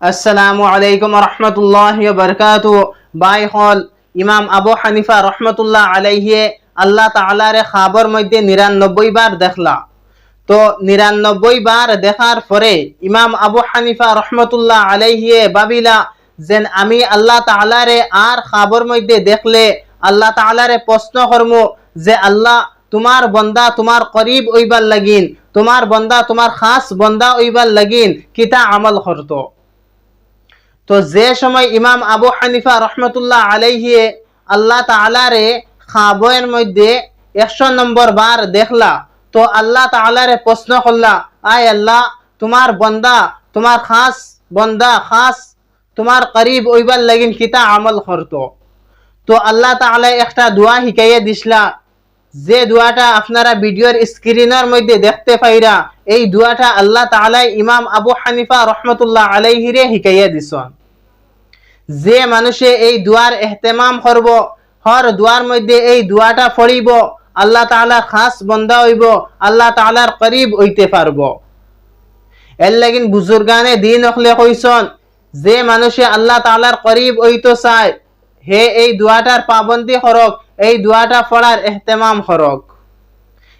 আসসালামু আলাইকুম রহমতুল্লাহ বরকাতু। বাই হল, ইমাম আবু হানিফা রহমতুল্লাহ আলাইহে আল্লাহ তালারে খাবর মধ্যে নিরানব্বই বার দেখলা। তো নিরানব্বই বার দেখার পরে ইমাম আবু হানিফা রহমতুল্লাহ আলাইহিয়ে ভাবিলা যেন আমি আল্লাহ তালারে আর খাবর মধ্যে দেখলে আল্লাহ তালারে প্রশ্ন করম যে, আল্লাহ, তোমার বন্দা তোমার করিব ওইবার লাগিন, তোমার বন্দা তোমার খাস বন্দা ওইবার লাগিন, কিতা আমল করতো? তো যে সময় ইমাম আবু হানিফা রহমতুল্লাহ আলাইহিয়ে আল্লাহ তালারে খাবয়ের মধ্যে একশো নম্বর বার দেখলা, তো আল্লাহ তালারে প্রশ্ন করলা, আয় আল্লাহ, তোমার বন্দা, তোমার খাস বন্দা, খাস তোমার করিব ওইবার লাগিন কিতা আমল করতো? তো আল্লাহ তাআলা একটা দোয়া শিকাইয়া দিসলা, যে দোয়াটা আপনারা ভিডিওর স্ক্রিনের মধ্যে দেখতে পাইরা, এই দোয়াটা আল্লাহ তাআলা ইমাম আবু হানিফা রহমতুল্লাহ আলাইহিরে শিকাইয়া দিছন যে মানুষে এই দোয়ার এহতেমাম করব, হর দোয়ার মধ্যে এই দোয়াটা ফড়িব, আল্লাহ তাআলার খাস বন্দা হইব, আল্লাহ তাআলার করিব হইতে পারব। এর লাগিন বুজুর্গানে দিন হলে কইসন, যে মানুষে আল্লাহ তাআলার করিব হইতো চায়, হে এই দোয়াটার পাবন্দি করক এই দোয়াটা পড়ার এহতেমাম করক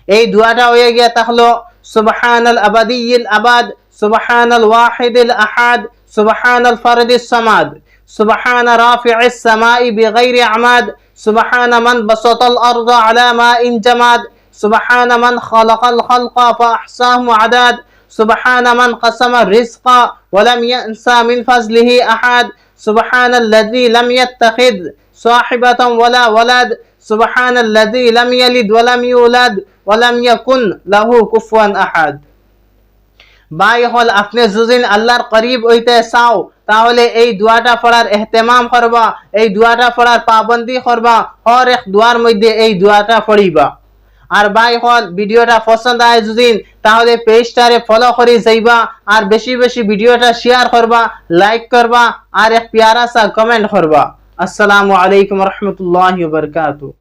এই দোয়াটা হয়ে গিয়া তাহলো, সুবহানাল আবাদিয়িল আবাদ, সুবহানাল ওয়াহিদিল আহাদ, সুবহানাল ফারদিস সামাদ। سبحان رافع السماء بغير عماد. سبحان من بسط الأرض على ماء جماد. سبحان من خلق الخلق فأحصاهم عداد. سبحان من قسم الرزق ولم ينسى من فضله أحد. سبحان الذي لم يتخذ صاحبة ولا ولد. سبحان الذي لم يلد ولم يولد ولم يكن له كفوا أحد. বাই হল, আপনি যদিন আল্লাহর করিব হইতে চাও, তাহলে এই দোয়াটা পড়ার এহতেমাম করবা, এই দোয়াটা পড়ার পাবন্দি করবা, হর এক দোয়ার মধ্যে এই দোয়াটা পড়িবা। আর বাই হল, ভিডিওটা পছন্দ হয় যদিন তাহলে পেজটারে ফলো করে যাইবা, আর বেশি বেশি ভিডিওটা শেয়ার করবা লাইক করবা, আর এক প্যারা সা কমেন্ট করবা। আসসালামু আলাইকুম রহমতুল্লাহ বরকাতু